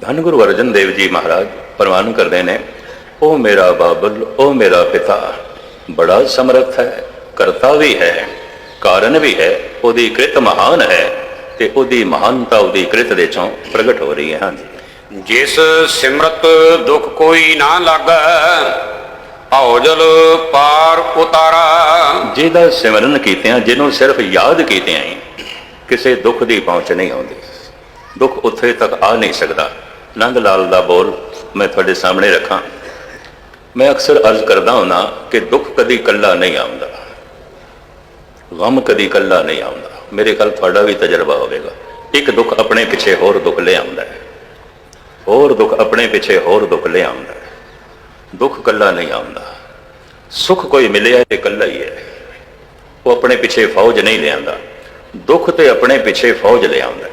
ਧੰਨ ਗੁਰੂ ਅਰਜਨ ਦੇਵ ਜੀ ਮਹਾਰਾਜ ਪ੍ਰਵਾਨ ਕਰਦੇ ਨੇ ਉਹ ਮੇਰਾ ਬਾਬਲ ਉਹ ਮੇਰਾ ਪਿਤਾ ਬੜਾ ਸਮਰੱਥ ਹੈ ਕਰਤਾ ਵੀ ਹੈ ਕਾਰਨ ਵੀ ਹੈ ਉਹਦੀ ਕ੍ਰਿਤ ਮਹਾਨ ਹੈ ਤੇ ਉਹਦੀ ਮਹਾਨਤਾ ਉਹਦੀ ਕ੍ਰਿਤ ਦੇ ਚੋਂ ਪ੍ਰਗਟ ਹੋ ਰਹੀ ਹੈ। ਹਾਂਜੀ। ਜਿਸ ਸਿਮਰਤ ਦੁਖ ਕੋਈ ਨਾ ਲਾਗੈ ਔਜਲ ਪਾਰ ਉਤਾਰਾ। ਜਿਹਦਾ ਸਿਮਰਨ ਕੀਤਿਆਂ ਜਿਹਨੂੰ ਸਿਰਫ ਯਾਦ ਕੀਤਿਆਂ ਹੀ ਕਿਸੇ ਦੁੱਖ ਦੀ ਪਹੁੰਚ ਨਹੀਂ ਆਉਂਦੀ। ਦੁੱਖ ਉੱਥੇ ਤੱਕ ਆ ਨਹੀਂ ਸਕਦਾ। ਨੰਗ ਲਾਲ ਦਾ ਬੋਲ ਮੈਂ ਤੁਹਾਡੇ ਸਾਹਮਣੇ ਰੱਖਾਂ। ਮੈਂ ਅਕਸਰ ਅਰਜ਼ ਕਰਦਾ ਹੁਣਾ ਕਿ ਦੁੱਖ ਕਦੀ ਇਕੱਲਾ ਨਹੀਂ ਆਉਂਦਾ। ਗਮ ਕਦੀ ਇਕੱਲਾ ਨਹੀਂ ਆਉਂਦਾ। ਮੇਰੇ ਖਿਆਲ ਤੁਹਾਡਾ ਵੀ ਤਜਰਬਾ ਹੋਵੇਗਾ। ਇੱਕ ਦੁੱਖ ਆਪਣੇ ਪਿੱਛੇ ਹੋਰ ਦੁੱਖ ਲੈ ਆਉਂਦਾ ਹੈ। ਹੋਰ ਦੁੱਖ ਆਪਣੇ ਪਿੱਛੇ ਹੋਰ ਦੁੱਖ ਲੈ ਆਉਂਦਾ ਹੈ। ਦੁੱਖ ਇਕੱਲਾ ਨਹੀਂ ਆਉਂਦਾ। ਸੁੱਖ ਕੋਈ ਮਿਲਿਆ ਤੇ ਇਕੱਲਾ ਹੀ ਹੈ। ਉਹ ਆਪਣੇ ਪਿੱਛੇ ਫੌਜ ਨਹੀਂ ਲਿਆਂਦਾ ਦੁੱਖ ਤੇ ਆਪਣੇ ਪਿੱਛੇ ਫੌਜ ਲਿਆਉਂਦਾ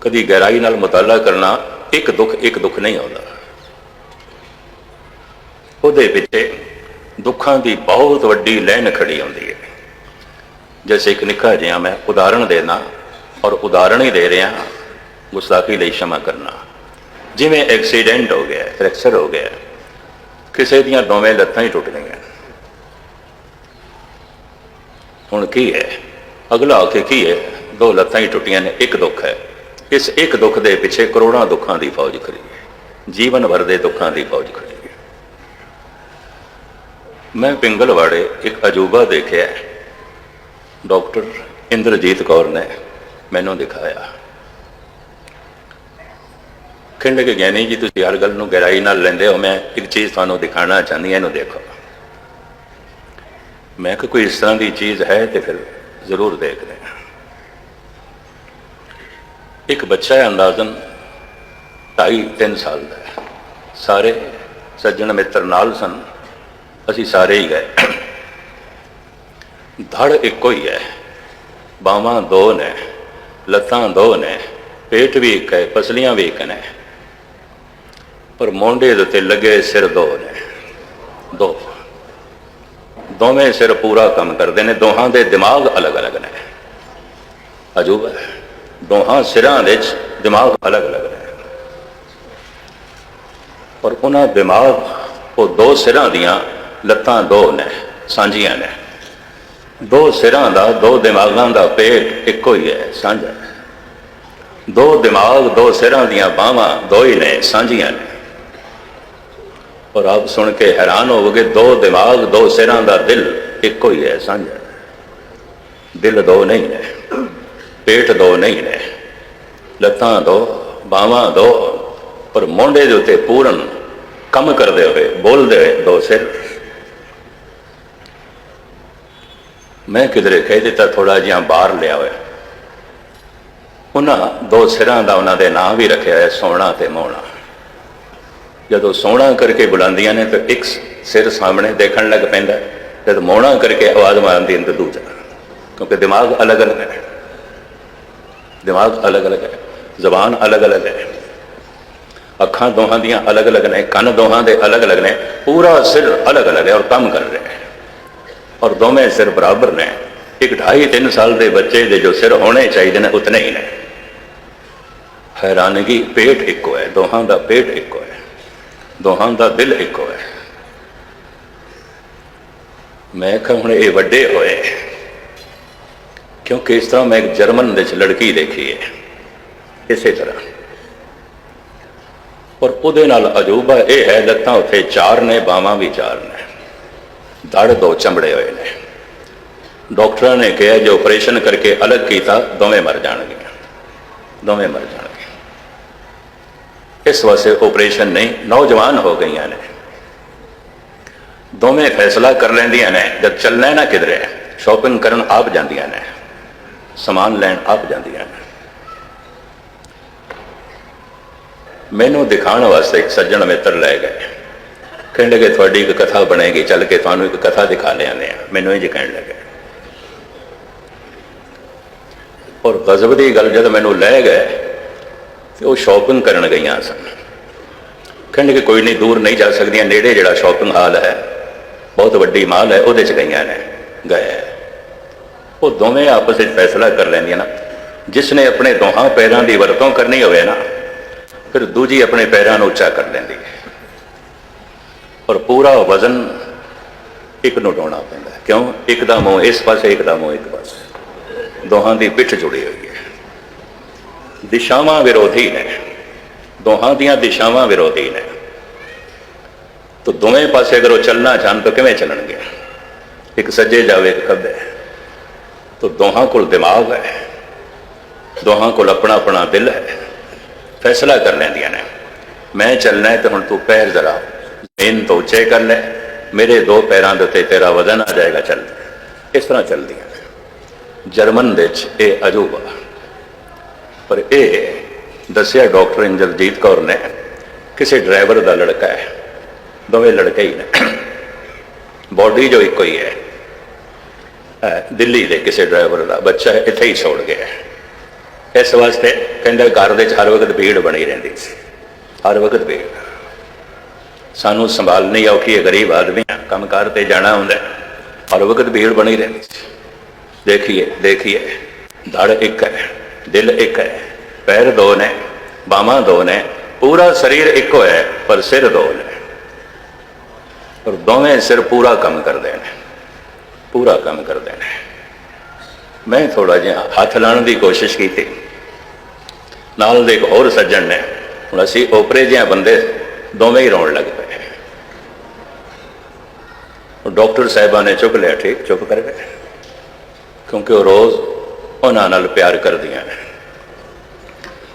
ਕਦੀ ਗਹਿਰਾਈ ਨਾਲ ਮਤਾਲਾ ਕਰਨਾ ਇੱਕ ਦੁੱਖ ਇੱਕ ਦੁੱਖ ਨਹੀਂ ਆਉਂਦਾ। ਉਹਦੇ ਪਿੱਛੇ ਦੁੱਖਾਂ ਦੀ ਬਹੁਤ ਵੱਡੀ ਲਾਈਨ ਖੜੀ ਹੁੰਦੀ ਹੈ। ਜੈਸੇ ਇੱਕ ਨਿੱਕਾ ਜਿਹਾ ਮੈਂ ਉਦਾਹਰਣ ਦੇਣਾ ਔਰ ਉਦਾਹਰਣ ਹੀ ਦੇ ਰਿਹਾ, ਗੁਸਤਾਖੀ ਲਈ ਸ਼ਮਾ ਕਰਨਾ। ਜਿਵੇਂ ਐਕਸੀਡੈਂਟ ਹੋ ਗਿਆ, ਫ੍ਰੈਕਚਰ ਹੋ ਗਿਆ, ਕਿਸੇ ਦੀਆਂ ਦੋਵੇਂ ਲੱਤਾਂ ਹੀ ਟੁੱਟ ਗਈਆਂ। ਹੁਣ ਕੀ ਹੈ? ਅਗਲਾ ਆਖੇ ਕੀ ਹੈ? ਦੋ ਲੱਤਾਂ ਹੀ ਟੁੱਟੀਆਂ ਨੇ, ਇੱਕ ਦੁੱਖ ਹੈ। ਇਸ ਇੱਕ ਦੁੱਖ ਦੇ ਪਿੱਛੇ ਕਰੋੜਾਂ ਦੁੱਖਾਂ ਦੀ ਫੌਜ ਖੜੀ ਹੈ। ਜੀਵਨ ਭਰ ਦੇ ਦੁੱਖਾਂ ਦੀ ਫੌਜ ਖੜੀ ਹੈ। ਮੈਂ ਪਿੰਗਲਵਾੜੇ ਇੱਕ ਅਜੂਬਾ ਦੇਖਿਆ ਡਾਕਟਰ ਇੰਦਰਜੀਤ ਕੌਰ ਨੇ ਮੈਨੂੰ ਦਿਖਾਇਆ। ਕਹਿੰਦੇ ਕਿ ਗਿਆਨੀ ਜੀ, ਤੁਸੀਂ ਹਰ ਗੱਲ ਨੂੰ ਗਹਿਰਾਈ ਨਾਲ ਲੈਂਦੇ ਹੋ। ਮੈਂ ਇੱਕ ਚੀਜ਼ ਤੁਹਾਨੂੰ ਦਿਖਾਣਾ ਚਾਹੁੰਦੀ ਹਾਂ, ਇਹਨੂੰ ਦੇਖੋ। ਮੈਂ ਕਿ ਕੋਈ ਇਸ ਤਰ੍ਹਾਂ ਦੀ ਚੀਜ਼ ਹੈ ਤੇ ਫਿਰ ਜ਼ਰੂਰ ਦੇਖਦੇ ਹਾਂ। ਇੱਕ ਬੱਚਾ ਹੈ ਅੰਦਾਜ਼ਨ 2.5 3 ਸਾਲ ਦਾ ਹੈ। ਸਾਰੇ ਸੱਜਣ ਮਿੱਤਰ ਨਾਲ ਸਨ। ਅਸੀਂ ਸਾਰੇ ਹੀ ਗਏ। ਧੜ ਇੱਕੋ ਹੀ ਹੈ। ਬਾਹਾਂ ਦੋ ਨੇ, ਲੱਤਾਂ ਦੋ ਨੇ, ਪੇਟ ਵੀ ਇੱਕ ਹੈ, ਪਸਲੀਆਂ ਵੀ ਇੱਕ ਨੇ। ਪਰ ਮੋਢੇ ਦੇ ਉੱਤੇ ਲੱਗੇ ਸਿਰ ਦੋ ਨੇ। ਦੋ। ਦੋਵੇਂ ਸਿਰ ਪੂਰਾ ਕੰਮ ਕਰਦੇ ਨੇ, ਦੋਹਾਂ ਦੇ ਦਿਮਾਗ ਅਲੱਗ-ਅਲੱਗ ਨੇ। ਅਜੂਬਾ ਹੈ। ਦੋਹਾਂ ਸਿਰਾਂ ਵਿੱਚ ਦਿਮਾਗ ਅਲੱਗ-ਅਲੱਗ ਹੈ ਪਰ ਉਹਨਾਂ ਦਿਮਾਗ, ਉਹ ਦੋ ਸਿਰਾਂ ਦੀਆਂ ਲੱਤਾਂ ਦੋ ਨੇ, ਸਾਂਝੀਆਂ ਨੇ। ਦੋ ਸਿਰਾਂ ਦਾ, ਦੋ ਦਿਮਾਗਾਂ ਦਾ ਪੇਟ ਇੱਕੋ ਹੀ ਹੈ, ਸਾਂਝਾ ਹੈ। ਦੋ ਦਿਮਾਗ, ਦੋ ਸਿਰਾਂ ਦੀਆਂ ਬਾਹਾਂ ਦੋ ਹੀ ਨੇ, ਸਾਂਝੀਆਂ ਨੇ। ਔਰ ਆਪ ਸੁਣ ਕੇ ਹੈਰਾਨ ਹੋਵੋਗੇ, ਦੋ ਦਿਮਾਗ, ਦੋ ਸਿਰਾਂ ਦਾ ਦਿਲ ਇੱਕੋ ਹੀ ਹੈ, ਸਾਂਝਾ ਦਿਲ ਦੋ ਨਹੀਂ ਹੈ। ਪੇਟ ਦੋ ਨਹੀਂ ਨੇ ਲੱਤਾਂ ਦੋ, ਬਾਹਾਂ ਦੋ, ਪਰ ਮੋਢੇ ਦੇ ਉੱਤੇ ਪੂਰਨ ਕੰਮ ਕਰਦੇ ਹੋਏ, ਬੋਲਦੇ ਹੋਏ ਦੋ ਸਿਰ। ਮੈਂ ਕਿਧਰੇ ਕਹਿ ਦਿੱਤਾ ਥੋੜਾ ਜਿਹਾ ਬਾਹਰ ਲਿਆ ਹੋਇਆ। ਉਹਨਾਂ ਦੋ ਸਿਰਾਂ ਦਾ ਉਹਨਾਂ ਦੇ ਨਾਂ ਵੀ ਰੱਖਿਆ ਹੈ ਸੋਹਣਾ ਤੇ ਮੋਹਣਾ। ਜਦੋਂ ਸੋਹਣਾ ਕਰਕੇ ਬੁਲਾਉਂਦੀਆਂ ਨੇ, ਤਾਂ ਇੱਕ ਸਿਰ ਸਾਹਮਣੇ ਦੇਖਣ ਲੱਗ ਪੈਂਦਾ, ਜਦ ਮੋਹਣਾ ਕਰਕੇ ਆਵਾਜ਼ ਮਾਰਨ ਦੀ ਅੰਦਰ ਦੂਜਾ। ਕਿਉਂਕਿ ਦਿਮਾਗ ਅਲੱਗ-ਅਲੱਗ ਹੈ। ਦਿਮਾਗ ਅਲੱਗ-ਅਲੱਗ ਹੈ, ਜ਼ਬਾਨ ਅਲੱਗ-ਅਲੱਗ ਹੈ। ਅੱਖਾਂ ਦੋਹਾਂ ਦੀਆਂ ਅਲੱਗ-ਅਲੱਗ ਨੇ, ਕੰਨ ਦੋਹਾਂ ਦੇ ਅਲੱਗ-ਅਲੱਗ ਨੇ, ਪੂਰਾ ਸਿਰ ਅਲੱਗ-ਅਲੱਗ ਹੈ ਔਰ ਕੰਮ ਕਰ ਰਿਹਾ ਹੈ। ਔਰ ਦੋਵੇਂ ਸਿਰ ਬਰਾਬਰ ਨੇ, ਇੱਕ 2.5 3 ਸਾਲ ਦੇ ਬੱਚੇ ਦੇ ਜੋ ਸਿਰ ਹੋਣੇ ਚਾਹੀਦੇ ਨੇ, ਉਤਨੇ ਹੀ ਨੇ। ਹੈਰਾਨਗੀ ਪੇਟ ਇੱਕੋ ਹੈ, ਦੋਹਾਂ ਦਾ ਪੇਟ ਇੱਕੋ ਹੈ, ਦੋਹਾਂ ਦਾ ਦਿਲ ਇੱਕੋ ਹੈ। ਮੈਂ ਕਿਹਾ, ਹੁਣ ਇਹ ਵੱਡੇ ਹੋਏ ਕਿਉਂਕਿ ਇਸ ਤਰ੍ਹਾਂ ਮੈਂ ਇੱਕ ਜਰਮਨ ਵਿੱਚ ਲੜਕੀ ਦੇਖੀ ਹੈ। ਇਸੇ ਤਰ੍ਹਾਂ। ਪਰ ਉਹਦੇ ਨਾਲ ਅਜੂਬਾ ਇਹ ਹੈ, ਲੱਤਾਂ ਉੱਥੇ ਚਾਰ ਨੇ, ਬਾਹਾਂ ਵੀ ਚਾਰ ਨੇ। ਦੜ ਦੋ ਚਮੜੇ ਹੋਏ ਨੇ। ਡਾਕਟਰਾਂ ਨੇ ਕਿਹਾ, ਜੇ ਆਪਰੇਸ਼ਨ ਕਰਕੇ ਅਲੱਗ ਕੀਤਾ, ਦੋਵੇਂ ਮਰ ਜਾਣਗੇ ਦੋਵੇਂ ਮਰ ਜਾਣਗੇ ਇਸ ਵਾਸਤੇ ਆਪਰੇਸ਼ਨ ਨਹੀਂ, ਨੌਜਵਾਨ ਹੋ ਗਈਆਂ ਨੇ। ਦੋਵੇਂ ਫੈਸਲਾ ਕਰ ਲੈਂਦੀਆਂ ਨੇ, ਜਦ ਚੱਲਣਾ ਨਾ ਕਿਧਰੇ, ਸ਼ਾਪਿੰਗ ਕਰਨ ਆਪ ਜਾਂਦੀਆਂ ਨੇ। ਸਮਾਨ ਲੈਣ ਆਪ ਜਾਂਦੀਆਂ ਨੇ ਮੈਨੂੰ ਦਿਖਾਉਣ ਵਾਸਤੇ ਇੱਕ ਸੱਜਣ ਮਿੱਤਰ ਲੈ ਗਏ। ਕਹਿੰਦੇ ਕਿ ਤੁਹਾਡੀ ਇੱਕ ਕਥਾ ਬਣੇਗੀ, ਚੱਲ ਕੇ ਤੁਹਾਨੂੰ ਇੱਕ ਕਥਾ ਦਿਖਾ ਲਿਆਂਦੇ ਆ ਮੈਨੂੰ ਇਹ ਕਹਿਣ ਲੱਗੇ। ਔਰ ਗਜ਼ਬ ਦੀ ਗੱਲ ਜਦ ਮੈਨੂੰ ਲੈ ਗਏ, ਤੇ ਉਹ ਸ਼ਾਪਿੰਗ ਕਰਨ ਗਈਆਂ ਸਨ। ਕਹਿੰਦੇ ਕਿ ਕੋਈ ਨਹੀਂ, ਦੂਰ ਨਹੀਂ ਜਾ ਸਕਦੀਆਂ, ਨੇੜੇ ਜਿਹੜਾ ਸ਼ਾਪਿੰਗ ਹਾਲ ਹੈ, ਬਹੁਤ ਵੱਡੀ ਮਾਲ ਹੈ, ਉਹਦੇ ਚ ਗਈਆਂ ਨੇ, ਗਏ। ਉਹ ਦੋਵੇਂ ਆਪਸ ਵਿੱਚ ਫੈਸਲਾ ਕਰ ਲੈਂਦੀਆਂ ਨਾ। ਜਿਸ ਨੇ ਆਪਣੇ ਦੋਹਾਂ ਪੈਰਾਂ ਦੀ ਵਰਤੋਂ ਕਰਨੀ ਹੋਵੇ ਨਾ, ਫਿਰ ਦੂਜੀ ਆਪਣੇ ਪੈਰਾਂ ਨੂੰ ਉੱਚਾ ਕਰ ਲੈਂਦੀ ਹੈ। ਔਰ ਪੂਰਾ ਵਜ਼ਨ ਇੱਕ ਨੂੰ ਡਾਉਣਾ ਪੈਂਦਾ ਕਿਉਂ? ਇੱਕ ਦਾ ਮੂੰਹ ਇਸ ਪਾਸੇ, ਇੱਕ ਦਾ ਮੂੰਹ ਇੱਕ ਪਾਸੇ। ਦੋਹਾਂ ਦੀ ਪਿੱਠ ਜੁੜੀ ਹੋਈ ਹੈ। ਦਿਸ਼ਾਵਾਂ ਵਿਰੋਧੀ ਨੇ। ਦੋਹਾਂ ਦੀਆਂ ਦਿਸ਼ਾਵਾਂ ਵਿਰੋਧੀ ਨੇ। ਤਾਂ ਦੋਵੇਂ ਪਾਸੇ ਅਗਰ ਉਹ ਚੱਲਣਾ ਚਾਹਣ ਤਾਂ ਕਿਵੇਂ ਚੱਲਣਗੇ? ਇੱਕ ਸੱਜੇ ਜਾਵੇ, ਇੱਕ ਖੱਬੇ। ਤਾਂ ਦੋਹਾਂ ਕੋਲ ਦਿਮਾਗ ਹੈ। ਦੋਹਾਂ ਕੋਲ ਆਪਣਾ ਆਪਣਾ ਦਿਲ ਹੈ। ਫੈਸਲਾ ਕਰ ਲੈਂਦੀਆਂ ਨੇ। ਮੈਂ ਚੱਲਣਾ ਹੈ ਤੇ ਹੁਣ ਤੂੰ ਪੈਰ ਜ਼ਰਾ ਜ਼ਮੀਨ ਤੋਂ ਉੱਚੇ ਕਰ ਲੈ। ਮੇਰੇ ਦੋ ਪੈਰਾਂ ਦੇ ਉੱਤੇ ਤੇਰਾ ਵਜ਼ਨ ਆ ਜਾਏਗਾ, ਚੱਲ। ਇਸ ਤਰ੍ਹਾਂ ਚੱਲਦੀਆਂ ਨੇ। ਜਰਮਨ ਦੇ ਵਿੱਚ ਇਹ ਅਜੂਬਾ। ਪਰ ਇਹ ਦੱਸਿਆ ਡਾਕਟਰ ਇੰਜਲਜੀਤ ਕੌਰ ਨੇ, ਕਿਸੇ ਡਰਾਈਵਰ ਦਾ ਲੜਕਾ ਹੈ। ਦੋਵੇਂ ਲੜਕੇ ਹੀ ਨੇ। ਬਾਡੀ ਜੋ ਇੱਕੋ ਹੀ ਹੈ। ਦਿੱਲੀ ਦੇ ਕਿਸੇ ਡਰਾਈਵਰ ਦਾ ਬੱਚਾ ਇੱਥੇ ਹੀ ਛੋੜ ਗਿਆ। ਇਸ ਵਾਸਤੇ ਕਹਿੰਦਾ ਘਰ ਦੇ ਵਿੱਚ ਹਰ ਵਕਤ ਭੀੜ ਬਣੀ ਰਹਿੰਦੀ ਸੀ। ਹਰ ਵਕਤ ਭੀੜ। ਸਾਨੂੰ ਸੰਭਾਲਣੀ ਔਖੀ ਹੈ, ਗਰੀਬ ਆਦਮੀ ਹਾਂ ਕੰਮਕਾਰ ਤੇ ਜਾਣਾ ਹੁੰਦਾ ਹਰ ਵਕਤ ਭੀੜ ਬਣੀ ਰਹਿੰਦੀ ਸੀ। ਦੇਖੀਏ ਦੇਖੀਏ। ਧੜ ਇੱਕ ਹੈ, ਦਿਲ ਇੱਕ ਹੈ, ਪੈਰ ਦੋ ਨੇ, ਬਾਹਾਂ ਦੋ ਨੇ, ਪੂਰਾ ਸਰੀਰ ਇੱਕ ਹੋਇਆ ਪਰ ਸਿਰ ਦੋ ਨੇ। ਔਰ ਦੋਵੇਂ ਸਿਰ ਪੂਰਾ ਕੰਮ ਕਰਦੇ ਨੇ। ਪੂਰਾ ਕੰਮ ਕਰਦੇ ਨੇ ਮੈਂ ਥੋੜਾ ਜਿਹਾ ਹੱਥ ਲਾਉਣ ਦੀ ਕੋਸ਼ਿਸ਼ ਕੀਤੀ। ਨਾਲ ਦੇ ਇੱਕ ਹੋਰ ਸੱਜਣ ਨੇ, ਹੁਣ ਅਸੀਂ ਓਪਰੇ ਜਿਹਾ ਬੰਦੇ ਦੋਵੇਂ ਹੀ ਰੋਣ ਲੱਗ ਪਏ। ਉਹ ਡਾਕਟਰ ਸਾਹਿਬਾਂ ਨੇ ਚੁੱਪ ਲਿਆ, ਠੀਕ? ਚੁੱਪ ਕਰ ਗਏ। ਕਿਉਂਕਿ ਉਹ ਰੋਜ਼ ਉਹਨਾਂ ਨਾਲ ਪਿਆਰ ਕਰਦੀਆਂ ਨੇ।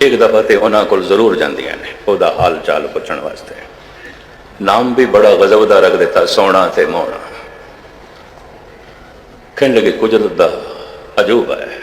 ਇੱਕ ਦਫਾ ਤੇ ਉਹਨਾਂ ਕੋਲ ਜ਼ਰੂਰ ਜਾਂਦੀਆਂ ਨੇ, ਉਹਦਾ ਹਾਲ ਚਾਲ ਪੁੱਛਣ ਵਾਸਤੇ। ਨਾਮ ਵੀ ਬੜਾ ਗਜ਼ਬ ਦਾ ਰੱਖ ਦਿੱਤਾ, ਸੋਹਣਾ ਤੇ ਮੋਹਣਾ। ਕਹਿਣ ਲੱਗੇ ਕੁਦਰਤ ਦਾ ਅਜੂਬਾ ਹੈ।